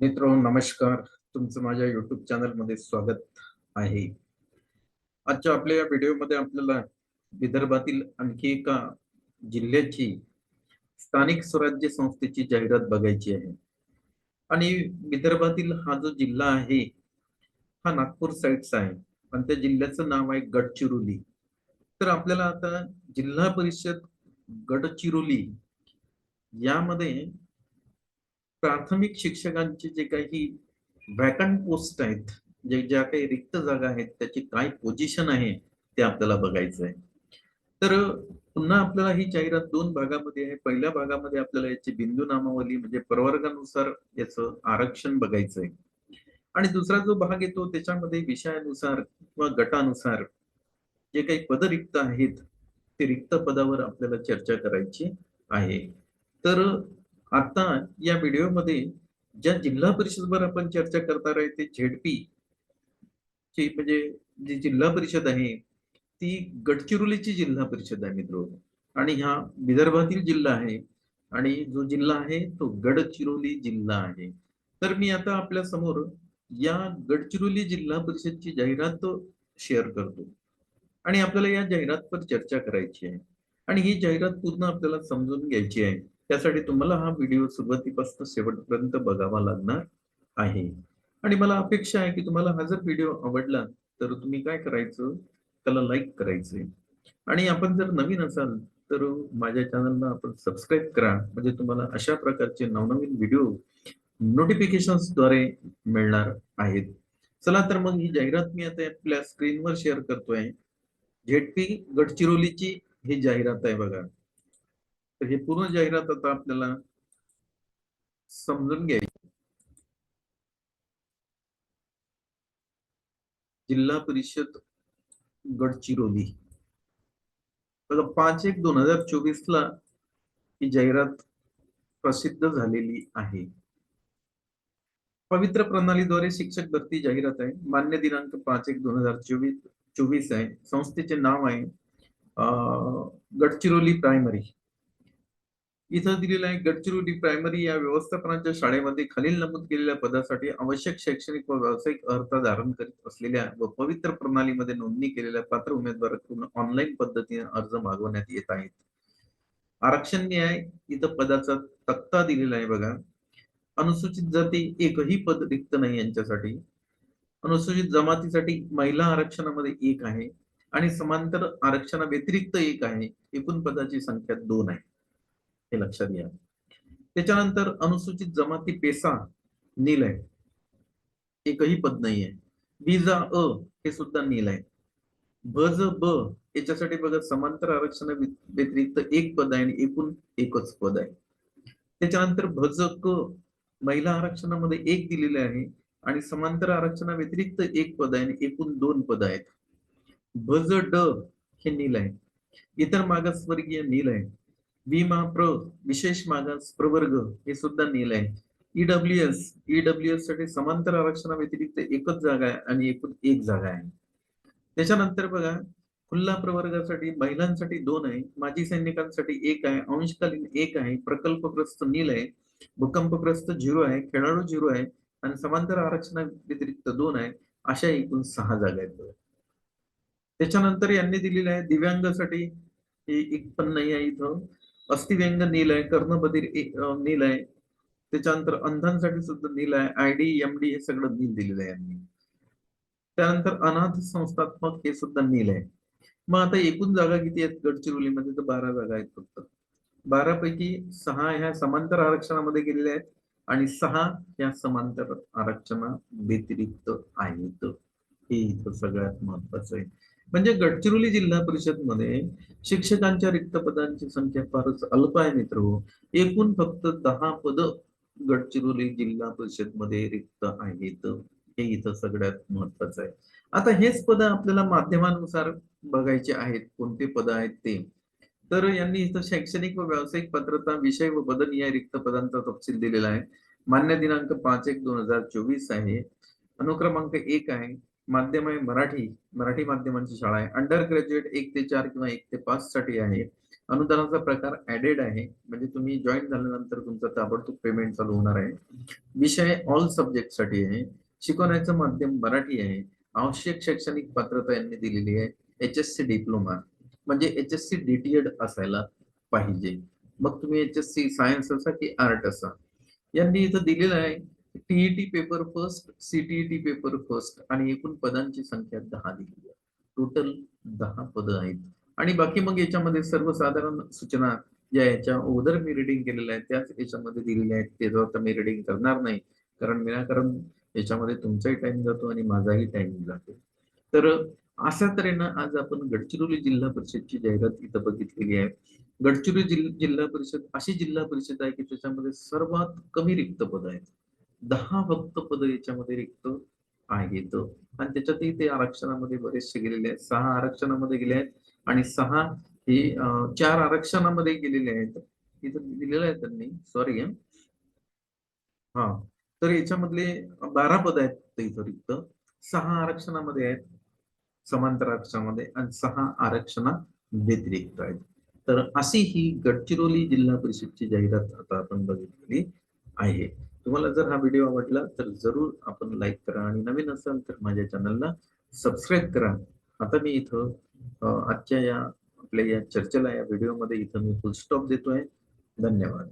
मित्र नमस्कार. तुमचं माझ्या युट्यूब चॅनलमध्ये स्वागत आहे. आजच्या आपल्या या व्हिडिओमध्ये आपल्याला विदर्भातील आणखी एका जिल्ह्याची स्थानिक स्वराज्य संस्थेची जाहिरात बघायची आहे. आणि विदर्भातील हा जो जिल्हा आहे हा नागपूर साईडचा आहे. आणि त्या जिल्ह्याचं नाव आहे गडचिरोली. तर आपल्याला आता जिल्हा परिषद गडचिरोली यामध्ये प्राथमिक शिक्षकांचे जे काही वॅकंट पोस्ट आहेत जे ज्या काही रिक्त जागा आहेत त्याची काय पोझिशन आहे ते आपल्याला बघायचं आहे तर पुन्हा आपल्याला ही जाहिरात दोन भागामध्ये आहे. पहिल्या भागामध्ये आपल्याला याची बिंदू नामावली म्हणजे प्रवर्गानुसार याचं आरक्षण बघायचं आहे आणि दुसरा जो भाग येतो त्याच्यामध्ये विषयानुसार किंवा गटानुसार जे काही पद रिक्त आहेत ते रिक्त पदावर आपल्याला चर्चा करायची आहे. तर आता या व्हिडिओमध्ये ज्या जिल्हा परिषदवर आपण चर्चा करणार आहे ते झेडपी ची म्हणजे जी जिल्हा परिषद आहे ती गडचिरोलीची जिल्हा परिषद आहे मित्र. आणि हा विदर्भातील जिल्हा आहे आणि जो जिल्हा आहे तो गडचिरोली जिल्हा आहे. तर मी आता आपल्यासमोर या गडचिरोली जिल्हा परिषदची जाहिरात शेअर करतो. आणि आपल्याला या जाहिरातवर चर्चा करायची आहे. आणि ही जाहिरात पूर्ण आपल्याला समजून घ्यायची आहे. त्यासाठी तुम्हाला हा व्हिडिओ सुरुवातीपासून शेवटपर्यंत बघावा लागणार आहे. आणि मला अपेक्षा आहे की तुम्हाला हा जर व्हिडिओ आवडला तर तुम्ही काय करायचं? त्याला लाईक करायचंय आणि आपण जर नवीन असाल तर माझ्या चॅनलला आपण सबस्क्राईब करा. म्हणजे तुम्हाला अशा प्रकारचे नवनवीन व्हिडिओ द्वारे मिळणार आहेत. चला तर मग ही जाहिरात मी आता आपल्या स्क्रीनवर शेअर करतोय. झेडपी गडचिरोलीची ही जाहिरात आहे बघा. तर हे पूर्ण जाहिरात आता आपल्याला समजून घ्यायची. जिल्हा परिषद गडचिरोली. बघा पाच एक दोन हजार चोवीस ला ही जाहिरात प्रसिद्ध झालेली आहे. पवित्र प्रणालीद्वारे शिक्षक भरती जाहिरात आहे. मान्य दिनांक पाच एक दोन हजार चोवीस चोवीस आहे. संस्थेचे नाव आहे गडचिरोली प्रायमरी. इथं दिलेलं आहे गडचिरोली प्रायमरी या व्यवस्थापनाच्या शाळेमध्ये खालील नमूद केलेल्या पदासाठी आवश्यक शैक्षणिक व व्यावसायिक अर्थ धारण करीत असलेल्या व पवित्र प्रणालीमध्ये नोंदणी केलेल्या पात्र उमेदवाराकडून ऑनलाईन पद्धतीने अर्ज मागवण्यात येत आहेत. आरक्षण न्याय इथं पदाचा तक्ता दिलेला आहे बघा. अनुसूचित जाती एकही पद रिक्त नाही यांच्यासाठी. अनुसूचित जमातीसाठी महिला आरक्षणामध्ये एक आहे आणि समांतर आरक्षणा व्यतिरिक्त एक आहे. एकूण पदाची संख्या दोन आहे. हे लक्षात घ्या. त्याच्यानंतर अनुसूचित जमाती पेसा नील आहे. एकही पद नाहीये. बीजा अ हे सुद्धा नील आहे. भज ब याच्यासाठी बघा समांतर आरक्षण व्यतिरिक्त एक पद आहे आणि एकूण एकच पद आहे. त्याच्यानंतर भज क महिला आरक्षणामध्ये एक दिलेले आहे आणि समांतर आरक्षणा व्यतिरिक्त एक पद आहे आणि एकूण दोन पद आहेत. भज ड हे नील आहे. इतर मागासवर्गीय नील आहे. विमा प्र विशेष मागास प्रवर्ग हे सुद्धा नील आहे ईडब्ल्यू एस ईडब्ल्यू एससाठी समांतर आरक्षणा व्यतिरिक्त एकच जागा आहे आणि एकूण एक जागा आहे. त्याच्यानंतर बघा खुल्ला प्रवर्गासाठी महिलांसाठी दोन आहे माजी सैनिकांसाठी एक आहे अंशकालीन एक आहे प्रकल्पग्रस्त नील आहे भूकंपग्रस्त झिरो आहे खेळाडू झिरो आहे आणि समांतर आरक्षणा व्यतिरिक्त दोन आहे अशा एकूण सहा जागा आहेत त्याच्यानंतर यांनी दिलेलं आहे दिव्यांगासाठी एक पण नाही आहे इथं. अस्थिव्यंग नील आहे कर्णबधीर नील आहे. त्याच्यानंतर अंधांसाठी सुद्धा नील आहे. आय डी एम डी हे सगळं नील दिलेलं आहे यांनी. त्यानंतर अनाथ संस्थात्मक हे सुद्धा नील आहे. मग आता एकूण जागा किती आहेत गडचिरोलीमध्ये? तर बारा जागा आहेत फक्त. बारा पैकी सहा ह्या समांतर आरक्षणामध्ये गेलेल्या आहेत आणि सहा ह्या समांतर आरक्षणा व्यतिरिक्त आहेत. हे इथं सगळ्यात महत्वाचं आहे. म्हणजे गडचिरोली जिल्हा परिषदमध्ये शिक्षकांच्या रिक्त पदांची संख्या फारच अल्प आहे मित्र. एकूण फक्त दहा पद गडचिरोली जिल्हा परिषदमध्ये रिक्त आहेत. हे इथं सगळ्यात महत्वाचं आहे. आता हेच पद आपल्याला माध्यमानुसार बघायचे आहेत. कोणते पद आहेत ते. तर यांनी इथं शैक्षणिक व व्यावसायिक पात्रता विषय व बदल या रिक्त पदांचा तपशील दिलेला आहे. मान्य दिनांक पाच एक दोन हजार चोवीस आहे. अनुक्रमांक एक आहे. माध्यम आहे मराठी मराठी माध्यमांची शाळा आहे. अंडर ग्रॅज्युएट एक ते चार किंवा एक ते पाच साठी आहे. अनुदानाचा प्रकार ऍडेड आहे. म्हणजे तुम्ही जॉईन झाल्यानंतर तुमचा ताबडतोब पेमेंट चालू होणार आहे. विषय ऑल सब्जेक्टसाठी आहे. शिकवण्याचं माध्यम मराठी आहे. आवश्यक शैक्षणिक पात्रता यांनी दिलेली आहे. एच एस सी डिप्लोमा म्हणजे एच एस सी डीटीएड असायला पाहिजे. मग तुम्ही एच एस सी सायन्स असा की आर्ट असा? यांनी इथं दिलेलं आहे. TET paper first CTET paper first आणि एकूण पदांची संख्या दहा दिलेली आहे. टोटल दहा पदं आहेत. आणि बाकी मग याच्यामध्ये सर्वसाधारण सूचना ज्या याच्या अगोदर मी रिडिंग केलेल्या आहेत त्याच याच्यामध्ये दिलेल्या आहेत. त्याचं आता मी रिडिंग करणार नाही कारण विनाकारण याच्यामध्ये तुमचाही टाइम जातो आणि माझाही टाइम जातो. तर अशा तऱ्हेनं आज आपण गडचिरोली जिल्हा परिषदची जाहिरात इथं बघितलेली आहे. गडचिरोली जिल्हा परिषद अशी जिल्हा परिषद आहे की त्याच्यामध्ये सर्वात कमी रिक्त पद आहेत. दहा भक्त पद याच्यामध्ये रिक्त आहेत. आणि त्याच्यातही ते आरक्षणामध्ये बरेचसे गेलेले आहेत. सहा आरक्षणामध्ये गेले आहेत. आणि सहा हे चार आरक्षणामध्ये गेलेले आहेत. इथं दिलेलं आहे त्यांनी. सॉरी हा. तर याच्यामधले बारा पद आहेत इथं रिक्त. सहा आरक्षणामध्ये आहेत. समांतर आरक्षणामध्ये आणि सहा आरक्षणा व्यतिरिक्त आहेत. तर अशी ही गडचिरोली जिल्हा परिषदची जाहिरात आता आपण बघितलेली आहे. तुम्हाला जर हा व्हिडिओ आवडला तर जरूर आपण लाईक करा आणि नवीन असाल तर माझ्या चॅनलला सबस्क्राईब करा. आता मी इथं आजच्या या आपल्या या चर्चेला या व्हिडिओमध्ये इथं मी फुल स्टॉप देतोय. धन्यवाद.